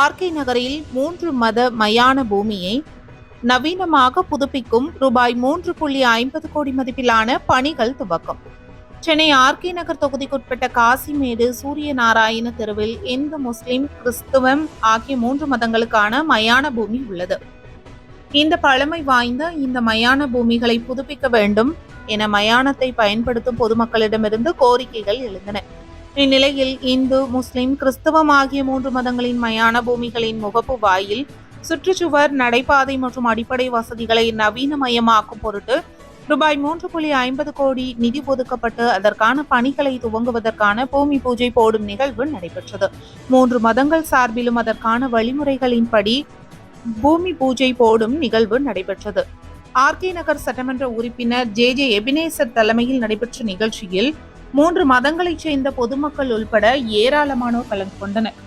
RK நகரில் மூன்று மத மயான பூமியை நவீனமாக புதுப்பிக்கும் ரூபாய் மூன்று புள்ளி ஐம்பது கோடி மதிப்பிலான பணிகள் துவக்கம். சென்னை ஆர்கே நகர் தொகுதிக்குட்பட்ட காசிமேடு சூரிய நாராயண தெருவில் இந்து முஸ்லிம் கிறிஸ்துவம் ஆகிய மூன்று மதங்களுக்கான மயான பூமி உள்ளது. இந்த பழமை வாய்ந்த இந்த மயான பூமிகளை புதுப்பிக்க வேண்டும் என மயானத்தை பயன்படுத்தும் பொதுமக்களிடமிருந்து கோரிக்கைகள் எழுந்தன. இந்நிலையில் இந்து முஸ்லிம் கிறிஸ்தவம் ஆகிய மூன்று மதங்களின் மயான பூமிகளின் முகப்பு வாயில் சுற்றுச்சுவர் நடைபாதை மற்றும் அடிப்படை வசதிகளை நவீனமயமாக்கும் பொருட்டு ரூபாய் மூன்று புள்ளி ஐம்பது கோடி நிதி ஒதுக்கப்பட்டு அதற்கான பணிகளை துவங்குவதற்கான பூமி பூஜை போடும் நிகழ்வு நடைபெற்றது. மூன்று மதங்கள் சார்பிலும் அதற்கான வழிமுறைகளின்படி பூமி பூஜை போடும் நிகழ்வு நடைபெற்றது. ஆர்கே நகர் சட்டமன்ற உறுப்பினர் ஜே ஜே எபினேசர் தலைமையில் நடைபெற்ற நிகழ்ச்சியில் மூன்று மதங்களைச் சேர்ந்த பொதுமக்கள் உள்பட ஏராளமானோர் கலந்து கொண்டனர்.